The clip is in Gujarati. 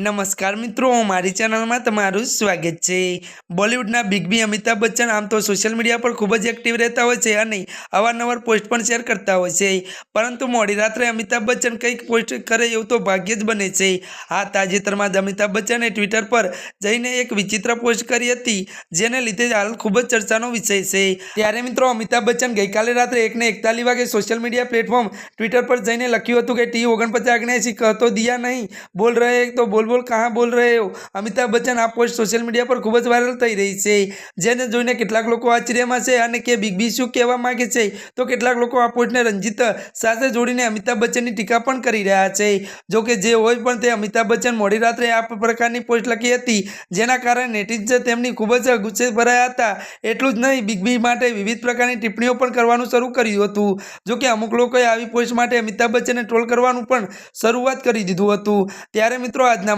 નમસ્કાર મિત્રો, મારી ચેનલમાં તમારું સ્વાગત છે. બોલિવૂડના બિગ બી અમિતાભ બચ્ચન આમ તો સોશિયલ મીડિયા પર ખૂબ જ એક્ટિવ રહેતા હોય છે અને અવારનવાર પોસ્ટ પણ શેર કરતા હોય છે. પરંતુ મોડી રાત્રે અમિતાભ બચ્ચન કંઈક પોસ્ટ કરે એવું તો ભાગ્ય જ બને છે. આ તાજેતરમાં જ અમિતાભ બચ્ચને ટ્વિટર પર જઈને એક વિચિત્ર પોસ્ટ કરી હતી, જેને લીધે હાલ ખૂબ જ ચર્ચાનો વિષય છે. ત્યારે મિત્રો, અમિતાભ બચ્ચન ગઈકાલે રાત્રે એકને એકતાલીસ વાગે સોશિયલ મીડિયા પ્લેટફોર્મ ટ્વિટર પર જઈને લખ્યું હતું કે, ટી ઓગણપચાસ અગ્નેસી કહતો દિયા નહીં, બોલ રહે તો બોલ બોલ કહા બોલ રહે હો? અમિતાભ બચ્ચન આ પોસ્ટ સોશિયલ મીડિયા પર ખૂબ જ વાયરલ થઈ રહી છે. જેને જોઈને કેટલાક લોકો આશ્ચર્યમાં છે અને કે બિગ બી શું કહેવા માંગે છે? તો કેટલાક લોકો આ પોસ્ટને રંજીત સાથે જોડીને અમિતાભ બચ્ચનની ટીકા પણ કરી રહ્યા છે. જો કે જે હોય પણ તે અમિતાભ બચ્ચન મોડી રાત્રે આ પ્રકારની પોસ્ટ લખી હતી, જેના કારણે નેટિઝ તેમની ખૂબ જ ગુસ્સે ભરાયા હતા. એટલું જ નહીં બિગ બી માટે વિવિધ પ્રકારની ટિપ્પણીઓ પણ કરવાનું શરૂ કર્યું હતું. જો કે અમુક લોકોએ આવી પોસ્ટ માટે અમિતાભ બચ્ચનને ટ્રોલ કરવાનું પણ શરૂઆત કરી દીધું હતું. ત્યારે મિત્રો, આજના